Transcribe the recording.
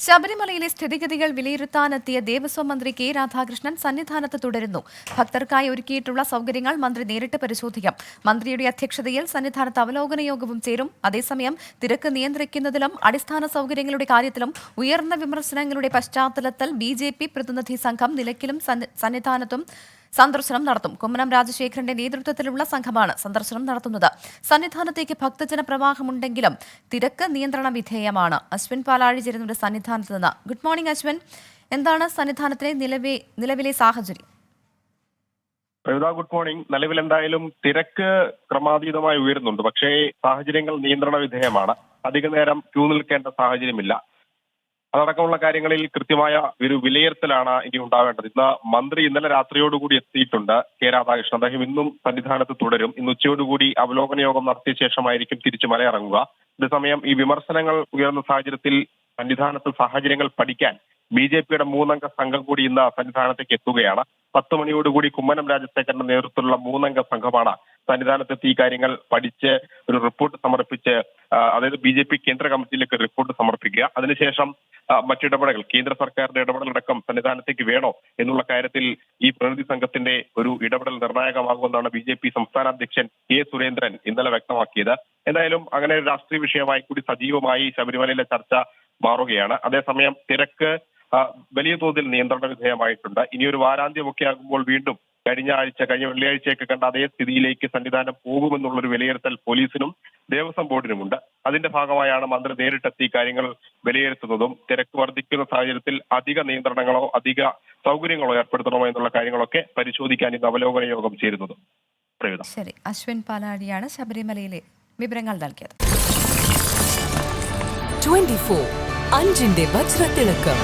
ശബരിമലയിലെ സ്ഥിതിഗതികൾ വിലയിരുത്താനെത്തിയ ദേവസ്വം മന്ത്രി കെ രാധാകൃഷ്ണൻ സന്നിധാനത്ത് തുടരുന്നു. ഭക്തർക്കായി ഒരുക്കിയിട്ടുള്ള സൗകര്യങ്ങൾ മന്ത്രി നേരിട്ട് പരിശോധിക്കും. മന്ത്രിയുടെ അധ്യക്ഷതയിൽ സന്നിധാനത്ത് അവലോകന യോഗവും ചേരും. അതേസമയം തിരക്ക് നിയന്ത്രിക്കുന്നതിലും അടിസ്ഥാന സൗകര്യങ്ങളുടെ കാര്യത്തിലും ഉയർന്ന വിമർശനങ്ങളുടെ പശ്ചാത്തലത്തിൽ ബി പ്രതിനിധി സംഘം നിലയ്ക്കലും സന്നി- സന്നിധാനത്തും സന്ദർശനം നടത്തും. കുമ്മനം രാജശേഖരന്റെ നേതൃത്വത്തിലുള്ള സംഘമാണ് സന്ദർശനം നടത്തുന്നത്. സന്നിധാനത്തേക്ക് ഭക്തജന പ്രവാഹമുണ്ടെങ്കിലും തിരക്ക് നിയന്ത്രണ വിധേയമാണ്. അശ്വിൻ പാലാഴി ചേരുന്നുണ്ട് സന്നിധാനത്ത് നിന്ന്. Good morning Ashwin. എന്താണ് സന്നിധാനത്തിലെ നിലവെ നിലവിലെ സാഹചര്യം? പ്രവിത ഗുഡ് മോർണിംഗ് നിലവിൽ എന്തായാലും തിരക്ക് ക്രമാതീതമായി ഉയരുന്നുണ്ട്. പക്ഷേ സാഹചര്യങ്ങൾ നിയന്ത്രണ വിധേയമാണ്. അധിക നേരം ക്യൂ നിൽക്കേണ്ട സാഹചര്യമില്ല. അതടക്കമുള്ള കാര്യങ്ങളിൽ കൃത്യമായ ഒരു വിലയിരുത്തലാണ് ഇനി ഉണ്ടാവേണ്ടത്. ഇന്ന് മന്ത്രി ഇന്നലെ രാത്രിയോടുകൂടി എത്തിയിട്ടുണ്ട്. കെ രാധാകൃഷ്ണൻ. അദ്ദേഹം ഇന്നും സന്നിധാനത്ത് തുടരും. ഇന്ന് ഉച്ചയോടുകൂടി അവലോകന യോഗം നടത്തിയ ശേഷമായിരിക്കും തിരിച്ചു മലയിറങ്ങുക. അതേസമയം ഈ വിമർശനങ്ങൾ ഉയർന്ന സാഹചര്യത്തിൽ സന്നിധാനത്ത് സാഹചര്യങ്ങൾ പഠിക്കാൻ ബി ജെ പിയുടെ മൂന്നംഗ സംഘം കൂടി ഇന്ന് സന്നിധാനത്തേക്ക് എത്തുകയാണ്. പത്ത് മണിയോടുകൂടി കുമ്മനം രാജശേഖരന്റെ നേതൃത്വത്തിലുള്ള മൂന്നംഗ സംഘമാണ് സന്നിധാനത്തെത്തി ഈ കാര്യങ്ങൾ പഠിച്ച് ഒരു റിപ്പോർട്ട് സമർപ്പിച്ച് അതായത് ബി ജെ പി കേന്ദ്ര കമ്മിറ്റിയിലേക്ക് റിപ്പോർട്ട് സമർപ്പിക്കുക. അതിനുശേഷം മറ്റിടപെടൽ കേന്ദ്ര സർക്കാരിന്റെ ഇടപെടലടക്കം സന്നിധാനത്തേക്ക് വേണോ എന്നുള്ള കാര്യത്തിൽ ഈ പ്രതിനിധി സംഘത്തിന്റെ ഒരു ഇടപെടൽ നിർണായകമാകുമെന്നാണ് ബി ജെ പി സംസ്ഥാന അധ്യക്ഷൻ കെ സുരേന്ദ്രൻ ഇന്നലെ വ്യക്തമാക്കിയത്. എന്തായാലും അങ്ങനെ ഒരു രാഷ്ട്രീയ വിഷയമായി കൂടി സജീവമായി ശബരിമലയിലെ ചർച്ച മാറുകയാണ്. അതേസമയം തിരക്ക് വലിയ തോതിൽ നിയന്ത്രണ വിധേയമായിട്ടുണ്ട്. ഇനി ഒരു വാരാന്ത്യമൊക്കെ ആകുമ്പോൾ വീണ്ടും കഴിഞ്ഞ ആഴ്ച കഴിഞ്ഞ വെള്ളിയാഴ്ചയൊക്കെ കണ്ട അതേ സ്ഥിതിയിലേക്ക് സന്നിധാനം പോകുമെന്നുള്ളൊരു വിലയിരുത്തൽ പോലീസിനും ദേവസ്വം ബോർഡിനുമുണ്ട്. അതിന്റെ ഭാഗമായാണ് മന്ത്രി നേരിട്ടെത്തി കാര്യങ്ങൾ വിലയിരുത്തുന്നതും തിരക്ക് വർദ്ധിക്കുന്ന സാഹചര്യത്തിൽ അധിക നിയന്ത്രണങ്ങളോ അധിക സൗകര്യങ്ങളോ ഏർപ്പെടുത്തണമോ എന്നുള്ള കാര്യങ്ങളൊക്കെ പരിശോധിക്കാൻ ഇന്ന് അവലോകന യോഗം ചേരുന്നത്. ശരി. അശ്വിൻ പാലാടിയാണ് ശബരിമലയിലെ വിവരങ്ങൾ നൽകിയത്. 24 അഞ്ചിന്റെ വജ്രത്തിളക്കം.